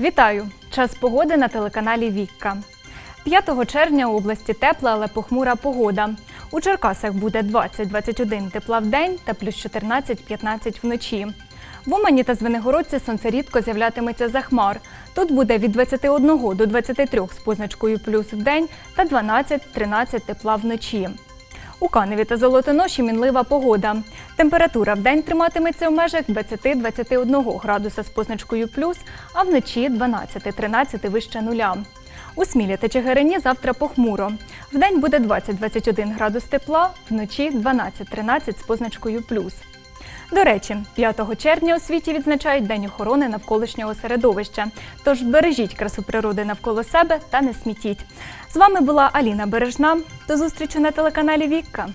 Вітаю! Час погоди на телеканалі Вікка. 5 червня у області тепла, але похмура погода. У Черкасах буде 20-21 тепла в день та плюс 14-15 вночі. В Умані та Звенигородці сонце рідко з'являтиметься за хмар. Тут буде від 21 до 23 з позначкою плюс в день та 12-13 тепла вночі. У Каневі та Золотоноші мінлива погода. Температура в день триматиметься в межах 20-21 градуса з позначкою плюс, а вночі 12-13 вище нуля. У Смілі та Чигирині завтра похмуро. Вдень буде 20-21 градус тепла, вночі 12-13 з позначкою плюс. До речі, 5 червня у світі відзначають День охорони навколишнього середовища. Тож бережіть красу природи навколо себе та не смітіть. З вами була Аліна Бережна. До зустрічі на телеканалі Вікка.